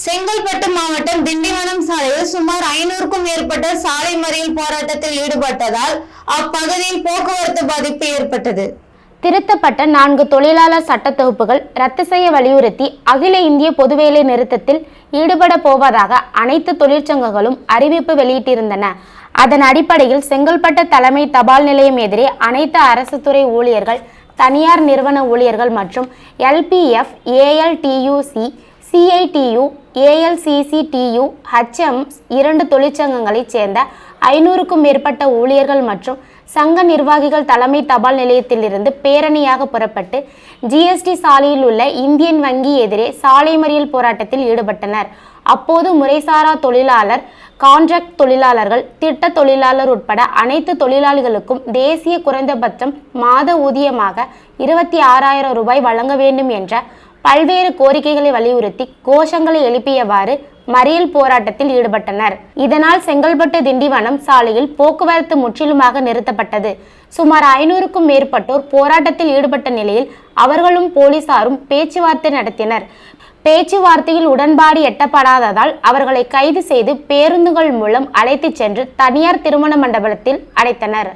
செங்கல்பட்டு மாவட்டம் திண்டிவனம் சாலையில் சுமார் ஐநூறுக்கும் மேற்பட்ட சாலை மறியல் போராட்டத்தில் ஈடுபட்டதால் அப்பகுதியில் போக்குவரத்து பாதிப்பு ஏற்பட்டது. திருத்தப்பட்ட நான்கு தொழிலாளர் சட்ட தொகுப்புகள் ரத்து செய்ய வலியுறுத்தி அகில இந்திய பொதுவேலை நிறுத்தத்தில் ஈடுபட போவதாக அனைத்து தொழிற்சங்கங்களும் அறிவிப்பு வெளியிட்டிருந்தன. அதன் அடிப்படையில் செங்கல்பட்டு தலைமை தபால் நிலையம் எதிரே அனைத்து அரசு துறை ஊழியர்கள் தனியார் நிறுவன ஊழியர்கள் மற்றும் LPF AITUC CITU AICCTU HM இரண்டு தொழிற்சங்கங்களைச் சேர்ந்த ஐநூறுக்கும் மேற்பட்ட ஊழியர்கள் மற்றும் சங்க நிர்வாகிகள் தலைமை தபால் நிலையத்திலிருந்து பேரணியாக புறப்பட்டு ஜிஎஸ்டி சாலையில் உள்ள இந்தியன் வங்கி எதிரே சாலை மறியல் போராட்டத்தில் ஈடுபட்டனர். அப்போது முறைசாரா தொழிலாளர் கான்ட்ராக்ட் தொழிலாளர்கள் திட்ட தொழிலாளர் உட்பட அனைத்து தொழிலாளிகளுக்கும் தேசிய குறைந்தபட்சம் மாத ஊதியமாக இருபத்தி ஆறாயிரம் ரூபாய் வழங்க வேண்டும் என்ற பல்வேறு கோரிக்கைகளை வலியுறுத்தி கோஷங்களை எழுப்பியவாறு மறியல் போராட்டத்தில் ஈடுபட்டனர். இதனால் செங்கல்பட்டு திண்டிவனம் சாலையில் போக்குவரத்து முற்றிலுமாக நிறுத்தப்பட்டது. சுமார் ஐநூறுக்கும் மேற்பட்டோர் போராட்டத்தில் ஈடுபட்ட நிலையில் அவர்களும் போலீசாரும் பேச்சுவார்த்தை நடத்தினர். பேச்சுவார்த்தையில் உடன்பாடு எட்டப்படாததால் அவர்களை கைது செய்து பேருந்துகள் மூலம் அழைத்துச் சென்று தனியார் திருமண மண்டபத்தில் அடைத்தனர்.